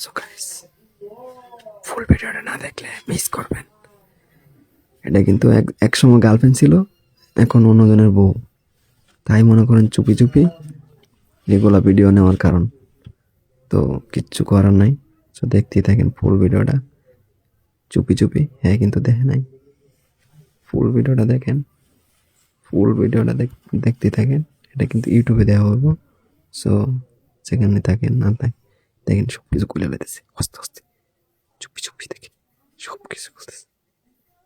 So guys ফুল ভিডিওটা না দেখলে মিস করবেন। এটা কিন্তু এক এক সময় গার্লফ্রেন্ড ছিল, এখন অন্যজনের বউ। তাই মনে করেন চুপি চুপি এগুলা ভিডিও নেওয়ার কারণ। তো কিচ্ছু করার নাই, তো দেখতেই থাকেন ফুল ভিডিওটা চুপি চুপি হ্যাঁ কিন্তু দেখে নাই। ফুল ভিডিওটা দেখেন ফুল ভিডিওটা দেখ- দেখতে থাকেন। এটা কিন্তু ইউটিউবে দেওয়া হবে সো সেখানে থাকেন, না থাকেন দেখেন সব কিছু খুলে ফেলেছে আস্তে আস্তে। চুপি চুপি দেখেন। সব কিছু খুলতেছে।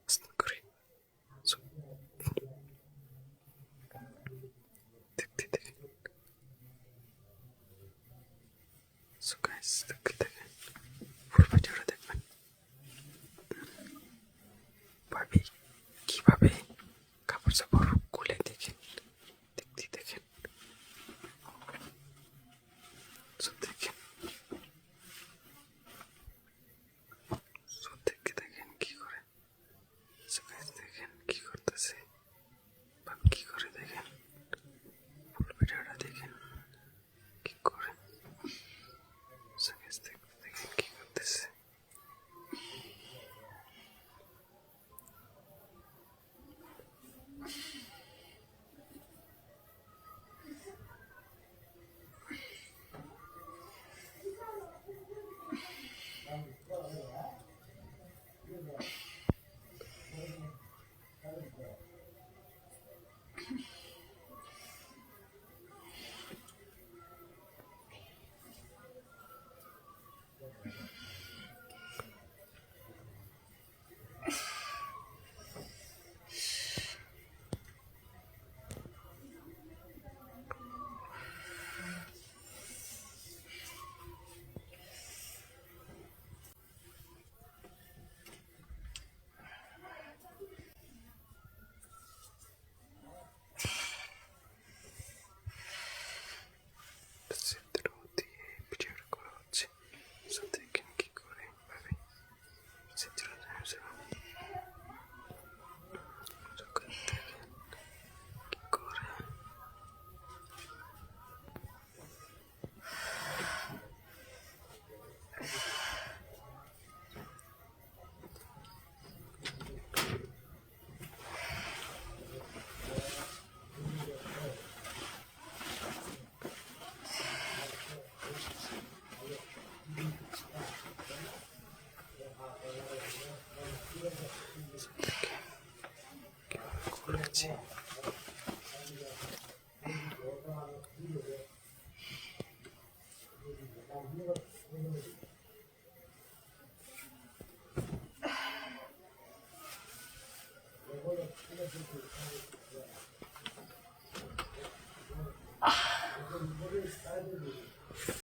আস্তে করে। দেখতে, দেখেন। সো গাইস দেখতে, দেখেন। ফুল ভিডিওটা দেখবেন। ভাবি কীভাবে কাপড় চাপড় খুলে দেখেন দেখতে দেখেন So, দেখেন So, দেখতে দেখেন কি করে So, guys, দেখেন কি করতেছে ভাবি কি করেছি Thank you.